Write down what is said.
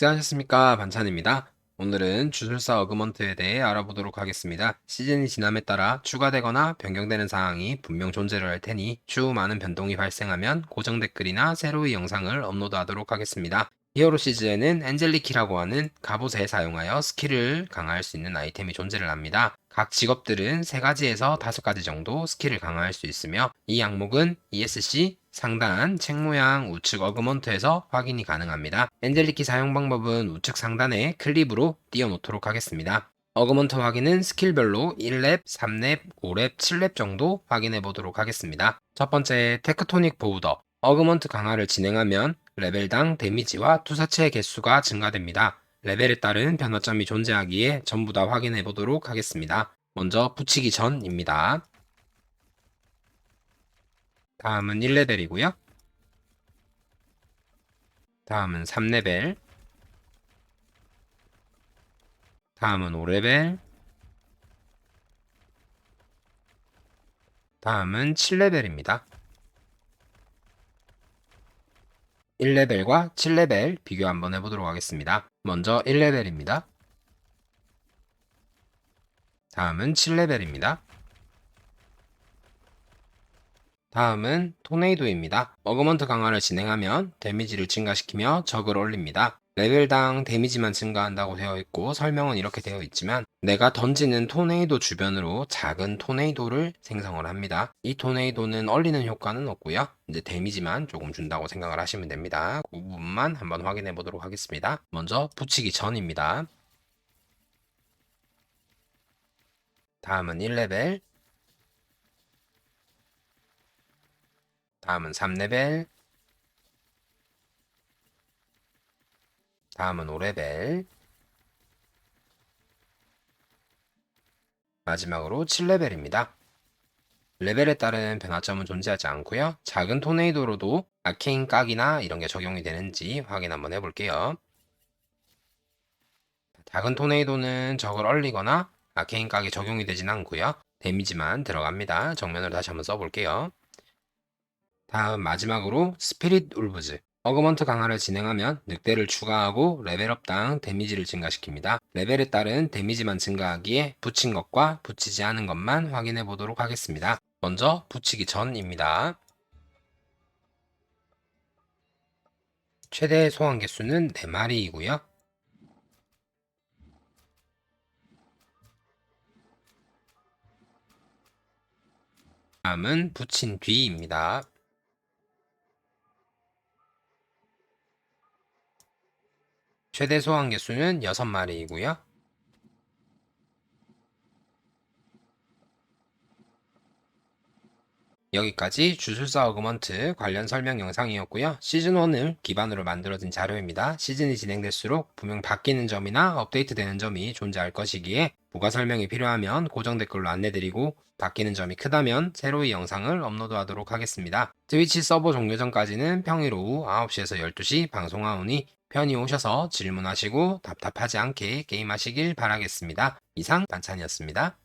식사하셨습니까? 반찬입니다. 오늘은 주술사 어그먼트에 대해 알아보도록 하겠습니다. 시즌이 지남에 따라 추가되거나 변경되는 사항이 분명 존재를 할 테니 추후 많은 변동이 발생하면 고정 댓글이나 새로의 영상을 업로드하도록 하겠습니다. 히어로 시즈에는 엔젤리키라고 하는 갑옷에 사용하여 스킬을 강화할 수 있는 아이템이 존재를 합니다. 각 직업들은 3가지에서 5가지 정도 스킬을 강화할 수 있으며 이 항목은 ESC, 상단, 책 모양, 우측 어그먼트에서 확인이 가능합니다. 엔젤리키 사용 방법은 우측 상단에 클립으로 띄워놓도록 하겠습니다. 어그먼트 확인은 스킬별로 1렙, 3렙, 5렙, 7렙 정도 확인해 보도록 하겠습니다. 첫 번째 테크토닉 보우더 어그먼트 강화를 진행하면 레벨당 데미지와 투사체의 개수가 증가됩니다. 레벨에 따른 변화점이 존재하기에 전부 다 확인해 보도록 하겠습니다. 먼저 붙이기 전입니다. 다음은 1레벨이고요. 다음은 3레벨. 다음은 5레벨. 다음은 7레벨입니다. 1레벨과 7레벨 비교 한번 해보도록 하겠습니다. 먼저 1레벨입니다. 다음은 7레벨입니다. 다음은 토네이도입니다. 어그먼트 강화를 진행하면 데미지를 증가시키며 적을 올립니다. 레벨당 데미지만 증가한다고 되어 있고 설명은 이렇게 되어 있지만 내가 던지는 토네이도 주변으로 작은 토네이도를 생성을 합니다. 이 토네이도는 얼리는 효과는 없고요. 이제 데미지만 조금 준다고 생각을 하시면 됩니다. 그 부분만 한번 확인해 보도록 하겠습니다. 먼저 붙이기 전입니다. 다음은 1레벨 다음은 3레벨 다음은 5레벨 마지막으로 7레벨입니다. 레벨에 따른 변화점은 존재하지 않고요. 작은 토네이도로도 아케인 각이나 이런 게 적용이 되는지 확인 한번 해볼게요. 작은 토네이도는 적을 얼리거나 아케인 각이 적용이 되진 않고요. 데미지만 들어갑니다. 정면으로 다시 한번 써볼게요. 다음 마지막으로 스피릿 울브즈 어그먼트 강화를 진행하면 늑대를 추가하고 레벨업당 데미지를 증가시킵니다. 레벨에 따른 데미지만 증가하기에 붙인 것과 붙이지 않은 것만 확인해 보도록 하겠습니다. 먼저 붙이기 전입니다. 최대 소환 개수는 4마리이고요. 다음은 붙인 뒤입니다. 최대 소환 개수는 6마리이고요. 여기까지 주술사 어그먼트 관련 설명 영상이었고요. 시즌1을 기반으로 만들어진 자료입니다. 시즌이 진행될수록 분명 바뀌는 점이나 업데이트되는 점이 존재할 것이기에 부가 설명이 필요하면 고정 댓글로 안내드리고 바뀌는 점이 크다면 새로의 영상을 업로드하도록 하겠습니다. 트위치 서버 종료 전까지는 평일 오후 9시에서 12시 방송하오니 편히 오셔서 질문하시고 답답하지 않게 게임하시길 바라겠습니다. 이상 반찬이었습니다.